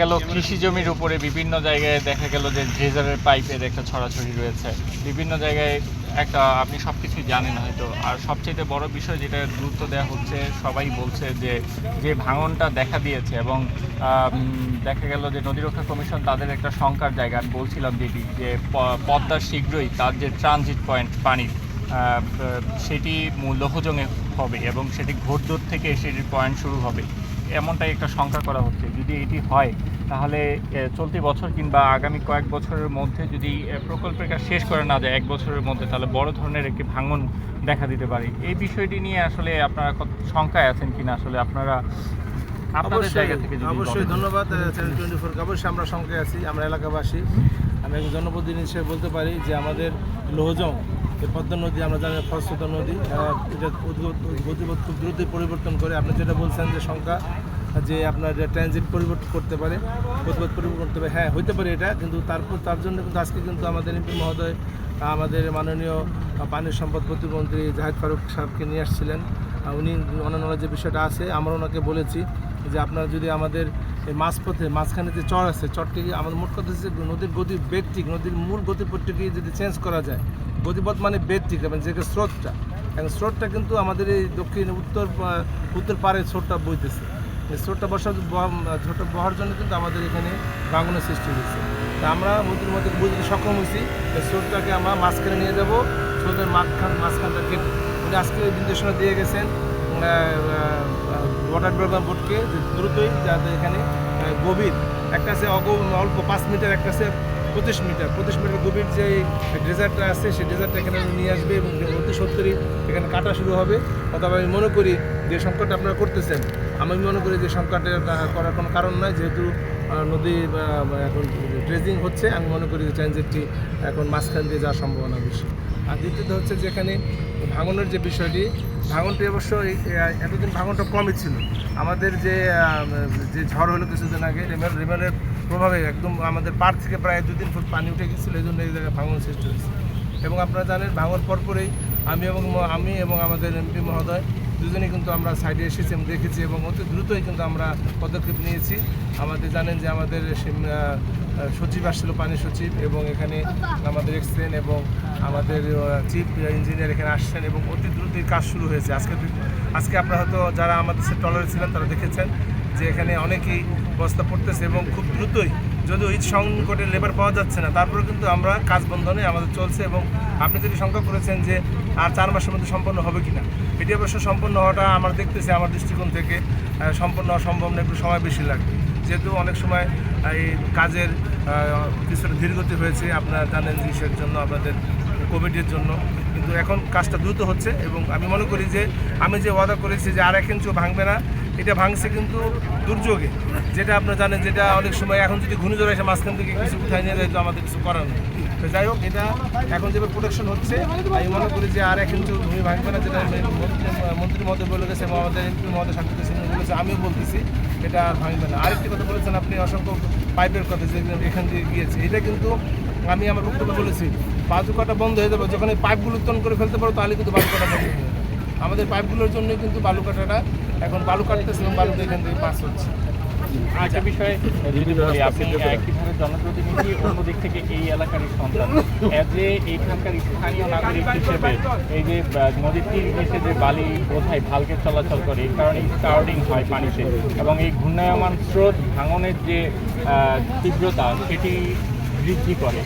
গেল কৃষি জমির উপরে, বিভিন্ন জায়গায় দেখা গেল যে ড্রেজারের পাইপের একটা ছড়াছড়ি রয়েছে। বিভিন্ন জায়গায় একটা, আপনি সব কিছুই জানেন হয়তো। আর সবচেয়ে বড় বিষয় যেটা গুরুত্ব দেওয়া হচ্ছে, সবাই বলছে যে যে ভাঙনটা দেখা দিয়েছে এবং দেখা গেল যে নদী রক্ষা কমিশন তাদের একটা শঙ্কার জায়গা। আমি বলছিলাম যেটি, যে পদ্মা শীঘ্রই তার যে ট্রানজিট পয়েন্ট পানির সেটি লোহজঙে হবে এবং সেটি ঘোরদূর থেকে সেটির পয়েন্ট শুরু হবে। এমনটাই একটা শঙ্কা করা হচ্ছে। যদি এটি হয় তাহলে চলতি বছর কিংবা আগামী কয়েক বছরের মধ্যে যদি প্রকল্পের কাজ শেষ করে না যায় এক বছরের মধ্যে তাহলে বড় ধরনের একটি ভাঙন দেখা দিতে পারে। এই বিষয়টি নিয়ে আসলে আপনারা কত শঙ্কায় আছেন কিনা আসলে আপনারা আপনাদের অবশ্যই জায়গা থেকে অবশ্যই ধন্যবাদ চ্যানেল টোয়েন্টি ফোরকে অবশ্যই আমরা সঙ্গে আছি আমরা এলাকাবাসী। আমি একজন জনপ্রতিনিধি হিসেবে বলতে পারি যে আমাদের লোহজং এই পদ্মা নদী, আমরা জানি ফলস্রোতা নদী এটা গতিপথ খুব দ্রুতই পরিবর্তন করে। আপনি যেটা বলছেন যে সংখ্যা, যে আপনার ট্রানজিট পরিবর্তন করতে পারে, গতিপথ পরিবর্তন করতে পারে হ্যাঁ হইতে পারে এটা, কিন্তু তারপর তার জন্য কিন্তু আজকে কিন্তু আমাদের এমপি মহোদয়, আমাদের মাননীয় পানি সম্পদ প্রতিমন্ত্রী জাহেদ ফারুক সাহেবকে নিয়ে আসছিলেন। উনি অন্যান্য যে বিষয়টা আছে, আমরা ওনাকে বলেছি যে আপনারা যদি আমাদের এই মাঝপথে, মাঝখানে যে চর আছে চরটিকে আমাদের মোট কথা হচ্ছে নদীর গতি বেগটিক নদীর মূল গতিপথটিকে যদি চেঞ্জ করা যায়? গতিপথ মানে বেগটিক এবং যে স্রোতটা। এখন স্রোতটা কিন্তু আমাদের এই দক্ষিণ, উত্তর উত্তর পাড়ে স্রোতটা বইতেছে। এই স্রোতটা বসার ঝোটটা বহার জন্য কিন্তু আমাদের এখানে বাঙনের সৃষ্টি হয়েছে। তা আমরা নদীর মধ্যে বুঝতে সক্ষম হয়েছি এই স্রোতটাকে আমরা মাঝখানে নিয়ে যাব, স্রোতের মাঝখান, মাঝখানটা কেটে। উনি আজকে নির্দেশনা দিয়ে গেছেন ওয়াটার ডেভেলপমেন্ট বোর্ডকে যে দ্রুতই যাতে এখানে গভীর, একটা আছে অগ, অল্প পাঁচ মিটার, একটা আছে পঁচিশ মিটার পঁচিশ মিটার গভীর যে ডেজার্টটা আছে, সেই ডেজার্টটা এখানে নিয়ে আসবে এবং অতি সত্তরই এখানে কাটা শুরু হবে। অথবা আমি মনে করি যে সংকটটা আপনারা করতেছেন, আমি মনে করি যে সংকটটা করার কোনো কারণ নয়, যেহেতু নদী এখন ড্রেজিং হচ্ছে। আমি মনে করি যে ট্রানজিটটি এখন মাঝখান দিয়ে যাওয়ার সম্ভাবনা বেশি। আর দ্বিতীয়ত হচ্ছে যেখানে ভাঙনের যে বিষয়টি, ভাঙনটি অবশ্য এতদিন ভাঙনটা কমই ছিল। আমাদের যে যে ঝড় হলো কিছুদিন আগে, রেমেল, রেমেলের প্রভাবে একদম আমাদের পাড় থেকে প্রায় দু তিন ফুট পানি উঠে গেছিল। এই জন্য এই জায়গায় ভাঙন সৃষ্টি হয়েছে। এবং আপনারা জানেন, ভাঙন পরপরেই আমি এবং আমি এবং আমাদের এমপি মহোদয় দুজনেই কিন্তু আমরা সাইডে এসেছি দেখেছি এবং অতি দ্রুতই কিন্তু আমরা পদক্ষেপ নিয়েছি। আমাদের জানেন যে আমাদের সচিব আসছিল, পানি সচিব, এবং এখানে আমাদের এক্সপ্লেন এবং আমাদের চিফ ইঞ্জিনিয়ার এখানে আসছেন এবং অতি দ্রুতই কাজ শুরু হয়েছে। আজকে আজকে আপনারা হয়তো যারা আমাদের টলারে ছিলেন তারা দেখেছেন যে এখানে অনেকেই বস্তা পড়তেছে এবং খুব দ্রুতই যদিও ঈদ সংকটে লেবার পাওয়া যাচ্ছে না তারপরে কিন্তু আমরা কাজ বন্ধনে আমাদের চলছে এবং আপনি যদি শঙ্কা করেছেন যে আর চার মাসের মধ্যে সম্পন্ন হবে কিনা, এটি অবশ্য সম্পন্ন হওয়াটা আমার দেখতেছি আমার দৃষ্টিকোণ থেকে সম্পন্ন হওয়া সম্ভব না, একটু সময় বেশি লাগবে। যেহেতু অনেক সময় এই কাজের কিছুটা ধীরগতি হয়েছে, আপনারা জানেন জিনিসের জন্য, আপনাদের কোভিডের জন্য, কিন্তু এখন কাজটা দ্রুত হচ্ছে এবং আমি মনে করি যে, আমি যে ওয়াদা করেছি যে আর এক ইঞ্চিও ভাঙবে না এটা ভাঙছে কিন্তু দুর্যোগে। যেটা আপনারা জানেন, যেটা অনেক সময় এখন যদি ঘূর্ণিঝড় এসে মাঝখান থেকে কিছু কোথায় নিয়ে যায়, তো আমাদের কিছু করার নেই। তো যাই হোক, এটা এখন যেভাবে প্রোটেকশন হচ্ছে, আমি মনে করি যে আর এক ইঞ্চিও ভূমি ভাঙবে না, যেটা মন্ত্রী মহোদয় বলে গেছে আমাদের এমপি মহোদয় সাক্ষী সিং বলেছে, আমিও বলতেছি, এটা আর ভাঙবে না। আরেকটি কথা বলেছেন আপনি, অসংখ্য পাইপের কথা যে এখান দিয়ে গিয়েছে। এটা কিন্তু আমি আমার বক্তব্য বলেছি বাজুকাটা বন্ধ হয়ে যাবে, যখন এই পাইপগুলো উত্তোলন করে ফেলতে পারো, তাহলে কিন্তু বালুকাটা বন্ধ হয়ে যাবে। আমাদের পাইপগুলোর জন্য কিন্তু বালু কাটাটা এখন বালু কাটতেছে এবং বালুটা এখান থেকে পাস হচ্ছে। আরেকটা বিষয় আপনি একইভাবে জনপ্রতিনিধি অন্য দিক থেকে এই এলাকারই সন্তান? অ্যাজ এ এইখানকার স্থানীয় নাগরিক হিসেবে এই যে নদীর তীর যে বালি ভালকে চলাচল করে এই কারণে হয় পানিতে এবং এই ঘূর্ণায়মান স্রোত ভাঙনের যে তীব্রতা সেটি বৃদ্ধি করে।